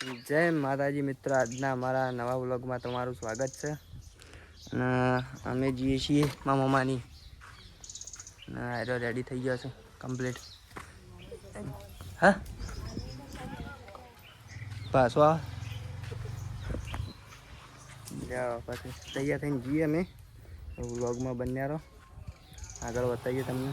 જય માતાજી મિત્ર, આજના અમારા નવા વ્લોગમાં તમારું સ્વાગત છે. અને અમે જઈએ છીએ મા મમ્માની. આયરો રેડી થઈ ગયો છે કમ્પ્લીટ હા? પાછો આવ. પછી તૈયાર થઈને જઈએ અમે. વ્લોગમાં બન્યા રહો. આગળ બતાવીએ તમને.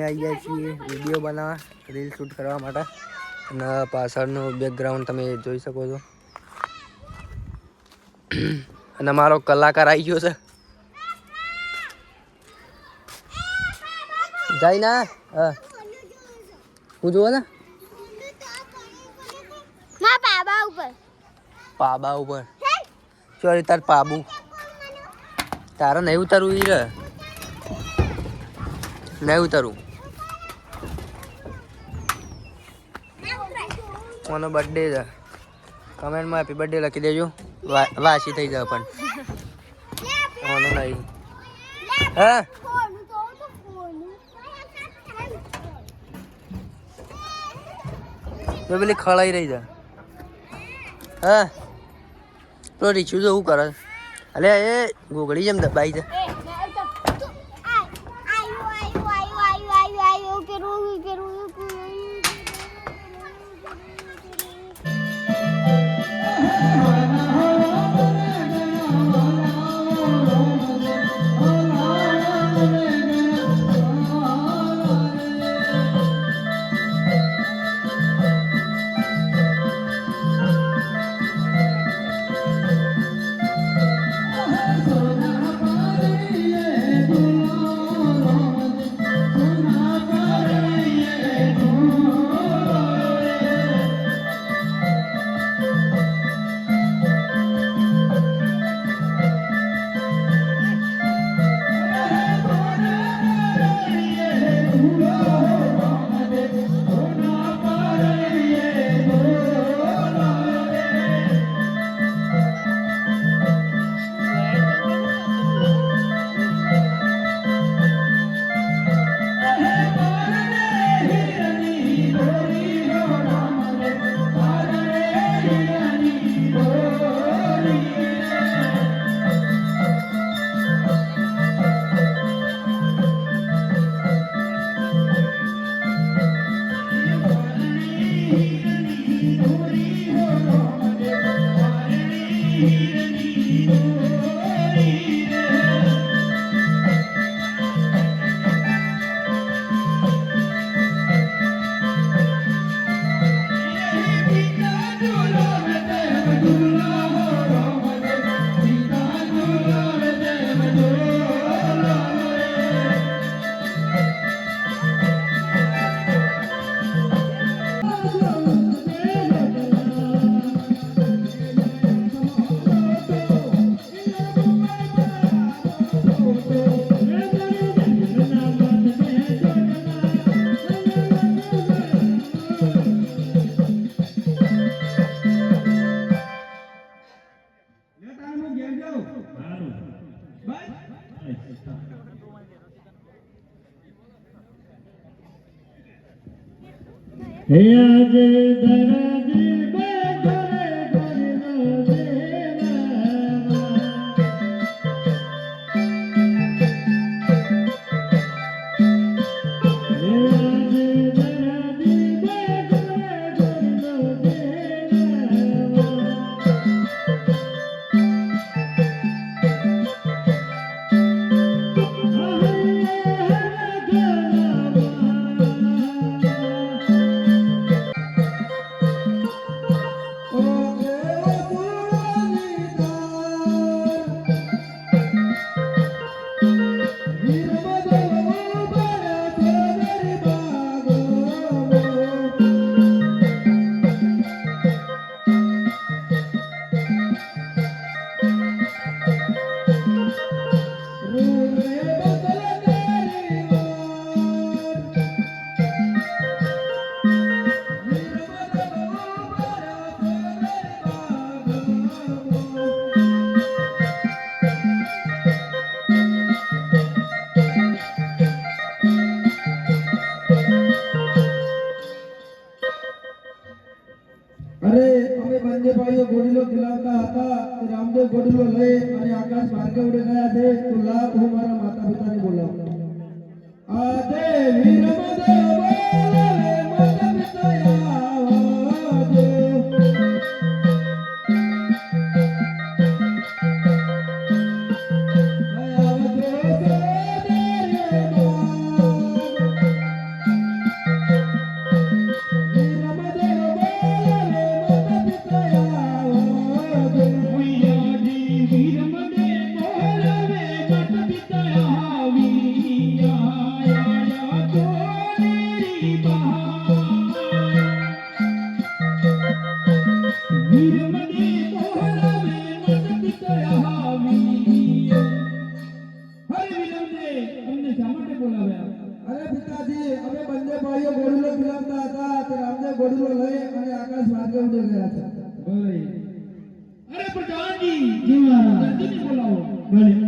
અમે આવી ગયા છીએ વીડિયો બનાવવા રીલ શૂટ કરવા માટે. અને પાછળનું બેકગ્રાઉન્ડ તમે જોઈ શકો છો. અને મારો કલાકાર આવી ગયો છે. જાય ના હા. હું જુઓ ને? મા ઉપર. પાબા ઉપર. ચોરી તાર પાબુ તારે નહીં ઉતારવું ઈ રહે નહીં ઉતારવું. કોનો બર્થડે છે. કમેન્ટમાં હેપી બર્થડે લખી દેજો. વાસી થઈ જાવ પણ. કોનો નહીં. હા? તો પેલી ખળાઈ રહી જા. હા? તો રીછું તો શું કરે? અલે, એ ગોગળી જેમ દબાઈ છે. હે આજે ધરાજી ગોડલો લઈ અને આકાશ માર્ગવડે ગયા છે, તો લાભ હું મારા માતા પિતાને બોલાવું. આજે વીર ನಾನು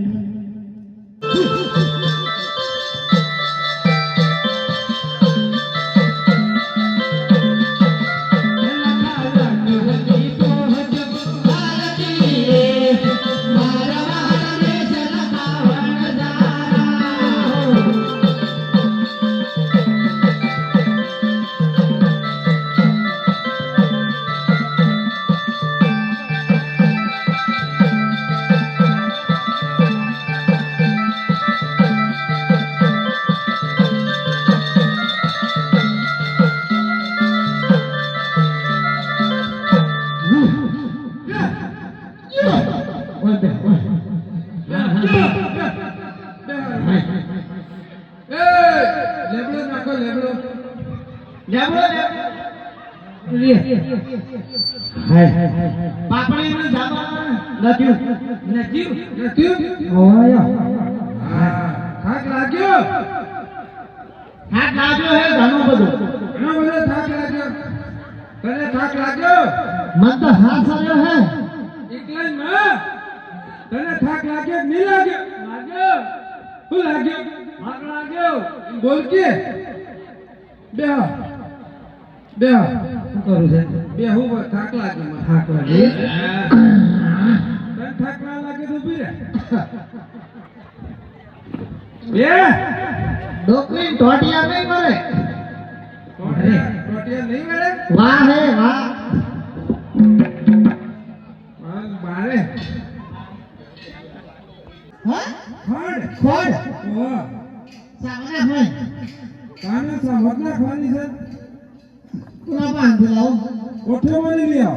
બોલાવો લેબડો નાખો લેબડો થાક લાગ્યો ઘણો બધો થાક લાગ્યો તને થાક લાગ્યો એકલા જ માં તને થાક લાગ્યો નહીં લાગ્યો? લાગ્યો. શું લાગ્યો? થાક લાગ્યો. બોલ કે. બે બે બે હું થાક લાગ્યો મને. તને થાક ના લાગે તો ઊભી રહે. બે. ડોકરી ટોટિયા નહીં મળે. ટોટિયા નહીં મળે? વાહ હે વાહ, હા સાંગના ભાઈ કાને સાંભળના ખાની છે. કોના પાંચ લાવ કોઠે મારી લ્યો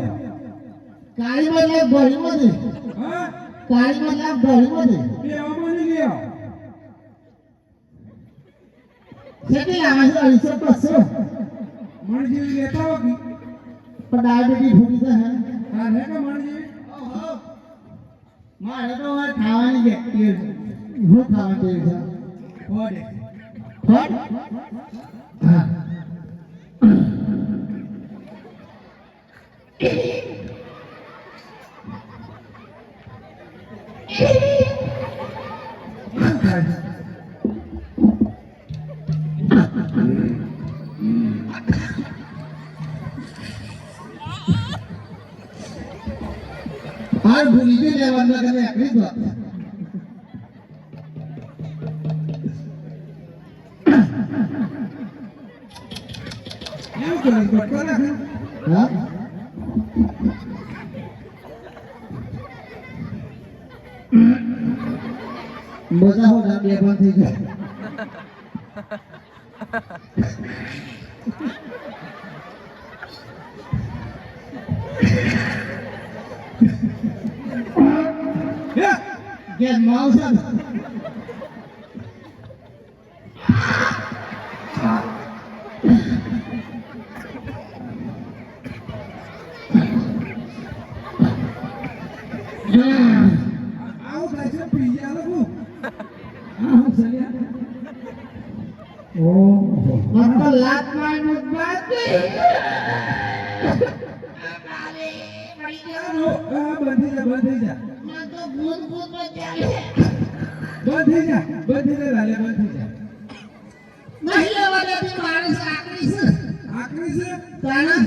ખાવાની ફોડે હાર ભૂલી ગઈ લેવાના તમે એકલી જ વાત હા? બધા હો ના બે બંધ થઈ જાય હે ગેસમાં લાત બંધ જા બંધ જા. બંધ જા બંધ જા લેવા દેતી માણસ આકરી છે. આખરી છે તાણા?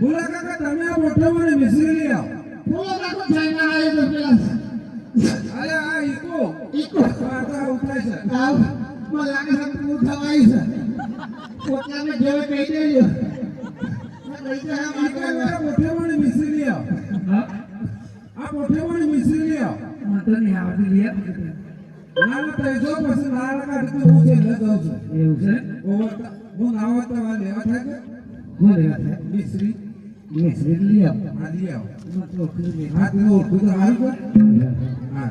ભોલા કાકા તમે આ બોટલો મને મિસરી લઈ આવો ચાઇના આવ્યો તો પેલા અરે આ ઈકો ઈકો આ તો આવું માં લાગે છે તું થવાય છે. પોતાને જેવે કહી દેજો. બેટા મિશ્રી મિશ્રી ના ના પૈસો પછી નાળ કાઢતું હું છે એટલે જાઉં છું. ઓવર હું તો લેવા થાય કે મિશ્રી. હા તું ઓળખું તો હા.